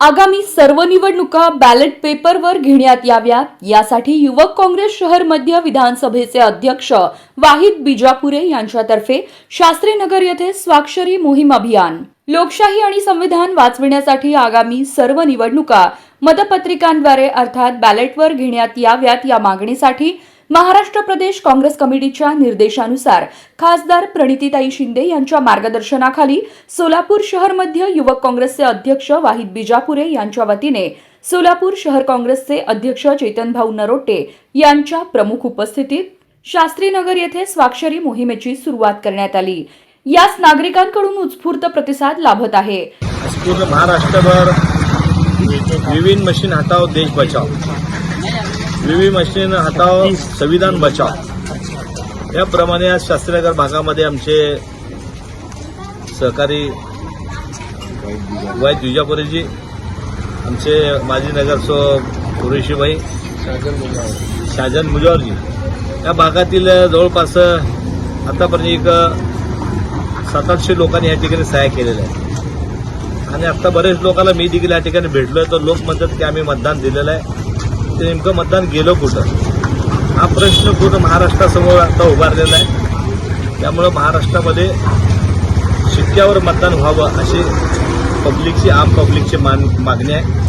आगामी सर्व निवडणुका बॅलेट पेपरवर घेण्यात याव्यात. यासाठी युवक काँग्रेस शहर मध्य विधानसभेचे अध्यक्ष वाहिद बिजापुरे यांच्यातर्फे शास्त्रीनगर येथे स्वाक्षरी मोहीम अभियान. लोकशाही आणि संविधान वाचविण्यासाठी आगामी सर्व निवडणुका मतपत्रिकांद्वारे अर्थात बॅलेटवर घेण्यात याव्यात या मागणीसाठी महाराष्ट्र प्रदेश काँग्रेस कमिटीच्या निर्देशानुसार खासदार प्रणितीताई शिंदे यांच्या मार्गदर्शनाखाली सोलापूर शहर मध्य युवक काँग्रेसचे अध्यक्ष वाहिद बिजापुरे यांच्या वतीने सोलापूर शहर काँग्रेसचे अध्यक्ष चेतनभाऊ नरोटे यांच्या प्रमुख उपस्थितीत शास्त्रीनगर येथे स्वाक्षरी मोहिमेची सुरुवात करण्यात आली. यास नागरिकांकडून उत्स्फूर्त प्रतिसाद लाभत आहे. पूर्ण महाराष्ट्रभर विविध मशीन हटाओ देश बचाव. विविध मशीन हटाओ संविधान बचाओ याप्रमाणे आज शास्त्रीनगर भागामध्ये आमचे सहकारी वाय विजापुरेजी आमचे माजी नगरसेवक कुरेशीभाई शाहजहान मुजावरजी या भागातील जवळपास आतापर्यंत एक सात आठशे लोकांनी या ठिकाणी सहाय्य केलेलं आहे. आणि आता बरेच लोकांना मी देखील या ठिकाणी भेटलोय. तर लोक म्हणतात की आम्ही मतदान दिलेलं आहे. ते नेमकं मतदान गेलं कुठं? हा प्रश्न पूर्ण महाराष्ट्रासमोर आता उभारलेला आहे. त्यामुळं महाराष्ट्रामध्ये शिक्क्यावर मतदान व्हावं अशी पब्लिकची आम पब्लिकची मान मागणी आहे.